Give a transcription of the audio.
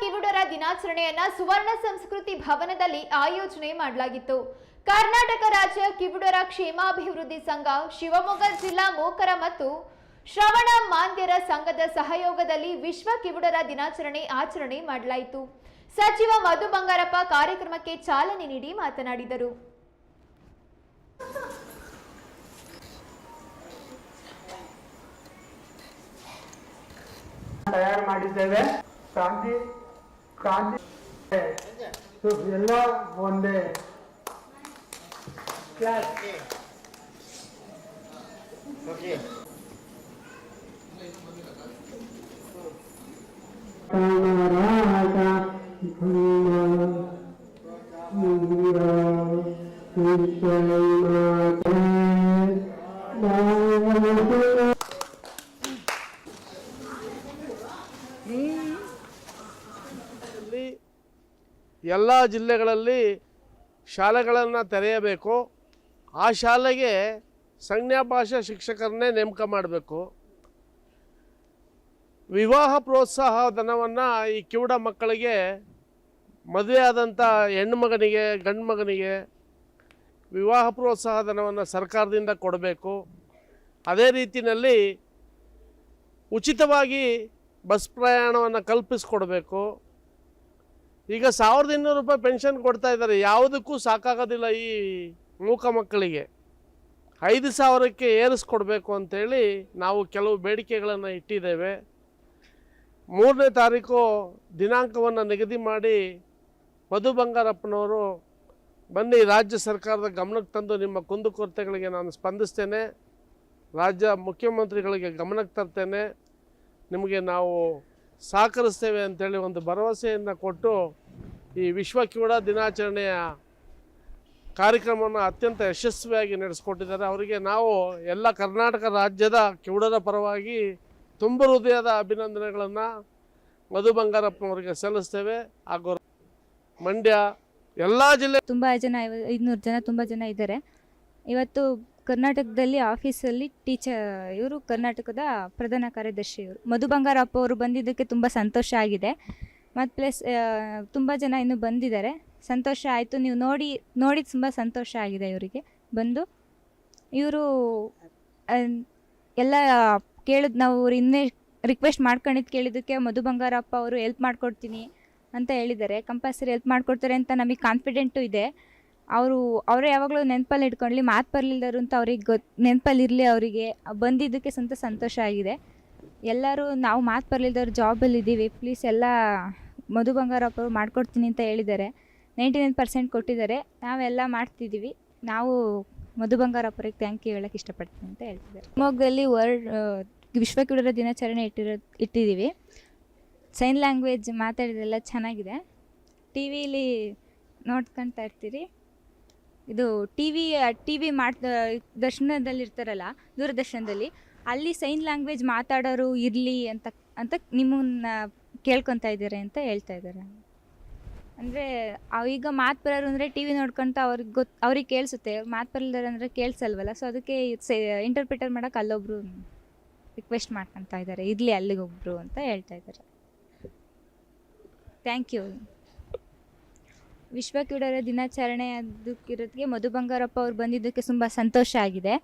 ಕಿವುಡರ ದಿನಾಚರಣೆಯನ್ನ ಸುವರ್ಣ ಸಂಸ್ಕೃತಿ ಭವನದಲ್ಲಿ ಆಯೋಜನೆ ಮಾಡಲಾಗಿತ್ತು. ಕರ್ನಾಟಕ ರಾಜ್ಯ ಕಿವುಡರ ಕ್ಷೇಮಾಭಿವೃದ್ಧಿ ಸಂಘ, ಶಿವಮೊಗ್ಗ ಜಿಲ್ಲಾ ಮೋಕರ ಮತ್ತು ಶ್ರವಣ ಮಾಂದ್ಯರ ಸಂಘದ ಸಹಯೋಗದಲ್ಲಿ ವಿಶ್ವ ಕಿವುಡರ ದಿನಾಚರಣೆ ಆಚರಣೆ ಮಾಡಲಾಯಿತು. ಸಚಿವ ಮಧು ಬಂಗಾರಪ್ಪ ಕಾರ್ಯಕ್ರಮಕ್ಕೆ ಚಾಲನೆ ನೀಡಿ ಮಾತನಾಡಿದರು. ತಯಾರು ಮಾಡಿದ್ದೇವೆ. ಕ್ರಾಂತಿ ಕ್ರಾಂತಿ ಎಲ್ಲ ಒಂದೇ ಕ್ಲಾಸ್ ಅಲ್ಲಿ ಎಲ್ಲ ಜಿಲ್ಲೆಗಳಲ್ಲಿ ಶಾಲೆಗಳನ್ನು ತೆರೆಯಬೇಕು. ಆ ಶಾಲೆಗೆ ಸಂಜ್ಞಾ ಭಾಷಾ ಶಿಕ್ಷಕರನ್ನೇ ನೇಮಕ ಮಾಡಬೇಕು. ವಿವಾಹ ಪ್ರೋತ್ಸಾಹ ಧನವನ್ನು ಈ ಕಿವುಡ ಮಕ್ಕಳಿಗೆ ಮದುವೆ ಆದಂಥ ಹೆಣ್ಮಗನಿಗೆ ಗಂಡು ಮಗನಿಗೆ ವಿವಾಹ ಪ್ರೋತ್ಸಾಹ ಧನವನ್ನು ಸರ್ಕಾರದಿಂದ ಕೊಡಬೇಕು. ಅದೇ ರೀತಿಯಲ್ಲಿ ಉಚಿತವಾಗಿ ಬಸ್ ಪ್ರಯಾಣವನ್ನು ಕಲ್ಪಿಸ್ಕೊಡ್ಬೇಕು. ಈಗ ಸಾವಿರದ ಇನ್ನೂರು ರೂಪಾಯಿ ಪೆನ್ಷನ್ ಕೊಡ್ತಾ ಇದ್ದಾರೆ. ಯಾವುದಕ್ಕೂ ಸಾಕಾಗೋದಿಲ್ಲ ಈ ಮೂಕ ಮಕ್ಕಳಿಗೆ. ಐದು ಸಾವಿರಕ್ಕೆ ಏರಿಸ್ಕೊಡ್ಬೇಕು ಅಂಥೇಳಿ ನಾವು ಕೆಲವು ಬೇಡಿಕೆಗಳನ್ನು ಇಟ್ಟಿದ್ದೇವೆ. ಮೂರನೇ ತಾರೀಕು ದಿನಾಂಕವನ್ನು ನಿಗದಿ ಮಾಡಿ ಮಧು ಬಂಗಾರಪ್ಪನವರು ಬನ್ನಿ ರಾಜ್ಯ ಸರ್ಕಾರದ ಗಮನಕ್ಕೆ ತಂದು ನಿಮ್ಮ ಕುಂದುಕೊರತೆಗಳಿಗೆ ನಾನು ಸ್ಪಂದಿಸ್ತೇನೆ. ರಾಜ್ಯ ಮುಖ್ಯಮಂತ್ರಿಗಳಿಗೆ ಗಮನಕ್ಕೆ ತರ್ತೇನೆ. ನಿಮಗೆ ನಾವು ಸಹಕರಿಸ್ತೇವೆ ಅಂಥೇಳಿ ಒಂದು ಭರವಸೆಯನ್ನು ಕೊಟ್ಟು ಈ ವಿಶ್ವ ಕಿವುಡ ದಿನಾಚರಣೆಯ ಕಾರ್ಯಕ್ರಮವನ್ನು ಅತ್ಯಂತ ಯಶಸ್ವಿಯಾಗಿ ನಡೆಸ್ಕೊಟ್ಟಿದ್ದಾರೆ. ಅವರಿಗೆ ನಾವು ಎಲ್ಲ ಕರ್ನಾಟಕ ರಾಜ್ಯದ ಕಿವುಡರ ಪರವಾಗಿ ತುಂಬ ಹೃದಯದ ಅಭಿನಂದನೆಗಳನ್ನು ಮಧು ಬಂಗಾರಪ್ಪನವರಿಗೆ ಸಲ್ಲಿಸ್ತೇವೆ. ಹಾಗೂ ಮಂಡ್ಯ ಎಲ್ಲ ಜಿಲ್ಲೆ ತುಂಬ ಜನ ಐದುನೂರು ಜನ, ತುಂಬ ಜನ ಇದ್ದಾರೆ. ಇವತ್ತು ಕರ್ನಾಟಕದಲ್ಲಿ ಆಫೀಸಲ್ಲಿ ಟೀಚರ್ ಇವರು ಕರ್ನಾಟಕದ ಪ್ರಧಾನ ಕಾರ್ಯದರ್ಶಿ ಇವರು ಮಧು ಬಂಗಾರಪ್ಪ ಅವರು ಬಂದಿದ್ದಕ್ಕೆ ತುಂಬ ಸಂತೋಷ ಆಗಿದೆ. ಮತ್ತು ಪ್ಲಸ್ ತುಂಬ ಜನ ಇನ್ನು ಬಂದಿದ್ದಾರೆ. ಸಂತೋಷ ಆಯಿತು. ನೀವು ನೋಡಿ ನೋಡಿ ತುಂಬ ಸಂತೋಷ ಆಗಿದೆ ಇವರಿಗೆ. ಬಂದು ಇವರು ಎಲ್ಲ ಕೇಳಿದ್, ನಾವು ಇನ್ನೇ ರಿಕ್ವೆಸ್ಟ್ ಮಾಡ್ಕೊಂಡಿದ್ದು ಕೇಳಿದ್ದಕ್ಕೆ ಮಧು ಬಂಗಾರಪ್ಪ ಅವರು ಹೆಲ್ಪ್ ಮಾಡಿಕೊಡ್ತೀನಿ ಅಂತ ಹೇಳಿದ್ದಾರೆ. ಕಂಪಲ್ಸರಿ ಹೆಲ್ಪ್ ಮಾಡಿಕೊಡ್ತಾರೆ ಅಂತ ನಮಗೆ ಕಾನ್ಫಿಡೆಂಟು ಇದೆ. ಅವರು, ಅವರೇ ಯಾವಾಗಲೂ ನೆನಪಲ್ಲಿ ಇಟ್ಕೊಳ್ಳಿ ಮಾತು ಬರಲಿಲ್ಲರು ಅಂತ ಅವ್ರಿಗೆ ಗೊತ್ತು ನೆನಪಲ್ಲಿ ಇರಲಿ ಅವರಿಗೆ. ಬಂದಿದ್ದಕ್ಕೆ ಸ್ವಂತ ಸಂತೋಷ ಆಗಿದೆ. ಎಲ್ಲರೂ ನಾವು ಮಾತು ಬರಲಿಲ್ಲದವ್ರು ಜಾಬಲ್ಲಿ ಇದ್ದೀವಿ ಪ್ಲೀಸ್ ಎಲ್ಲ ಮಧು ಬಂಗಾರಪ್ಪ ಅವರು ಮಾಡಿಕೊಡ್ತೀನಿ ಅಂತ ಹೇಳಿದ್ದಾರೆ. ನೈಂಟಿ ನೈನ್ ಪರ್ಸೆಂಟ್ ಕೊಟ್ಟಿದ್ದಾರೆ. ನಾವೆಲ್ಲ ಮಾಡ್ತಿದ್ದೀವಿ. ನಾವು ಮಧು ಬಂಗಾರಪ್ಪರಿಗೆ ಥ್ಯಾಂಕ್ ಯು ಹೇಳಕ್ಕೆ ಇಷ್ಟಪಡ್ತೀನಿ ಅಂತ ಹೇಳ್ತಿದ್ದಾರೆ. ಶಿವಮೊಗ್ಗದಲ್ಲಿ ವರ್ಲ್ಡ್ ವಿಶ್ವಕ್ರೀಡರ ದಿನಾಚರಣೆ ಇಟ್ಟಿರೋ, ಇಟ್ಟಿದ್ದೀವಿ. ಸೈನ್ ಲ್ಯಾಂಗ್ವೇಜ್ ಮಾತಾಡಿದೆಲ್ಲ ಚೆನ್ನಾಗಿದೆ. ಟಿ ವಿಲಿ ನೋಡ್ಕೊತಾ ಇರ್ತೀರಿ. ಇದು ಟಿ ವಿ ಟಿ ವಿ ಮಾಡ್ ದರ್ಶನದಲ್ಲಿ ಇರ್ತಾರಲ್ಲ ದೂರದರ್ಶನದಲ್ಲಿ. ಅಲ್ಲಿ ಸೈನ್ ಲ್ಯಾಂಗ್ವೇಜ್ ಮಾತಾಡೋರು ಇರಲಿ ಅಂತ ಅಂತ ನಿಮ್ಮನ್ನ ಕೇಳ್ಕೊತಾ ಇದ್ದಾರೆ ಅಂತ ಹೇಳ್ತಾ ಇದ್ದಾರೆ. ಅಂದರೆ ಈಗ ಮಾತು ಬರೋರು ಅಂದರೆ ಟಿ ವಿ ನೋಡ್ಕೊಂತ ಅವ್ರಿಗೆ ಗೊತ್ತು ಅವ್ರಿಗೆ ಕೇಳಿಸುತ್ತೆ. ಮಾತು ಬರಲ್ದಾರೆ ಅಂದರೆ ಕೇಳಿಸಲ್ವಲ್ಲ? ಸೊ ಅದಕ್ಕೆ ಇಂಟರ್ಪ್ರಿಟರ್ ಮಾಡೋಕೆ ಅಲ್ಲೊಬ್ರು ರಿಕ್ವೆಸ್ಟ್ ಮಾಡ್ಕೊತಾ ಇದ್ದಾರೆ. ಇರಲಿ ಅಲ್ಲಿಗೆ ಒಬ್ಬರು ಅಂತ ಹೇಳ್ತಾ ಇದ್ದಾರೆ. ಥ್ಯಾಂಕ್ ಯು ವಿಶ್ವ ಕ್ರೀಡರ ದಿನಾಚರಣೆ ಅದಕ್ಕಿರೋದಕ್ಕೆ ಮಧು ಬಂಗಾರಪ್ಪ ಅವ್ರು ಬಂದಿದ್ದಕ್ಕೆ ತುಂಬ ಸಂತೋಷ ಆಗಿದೆ.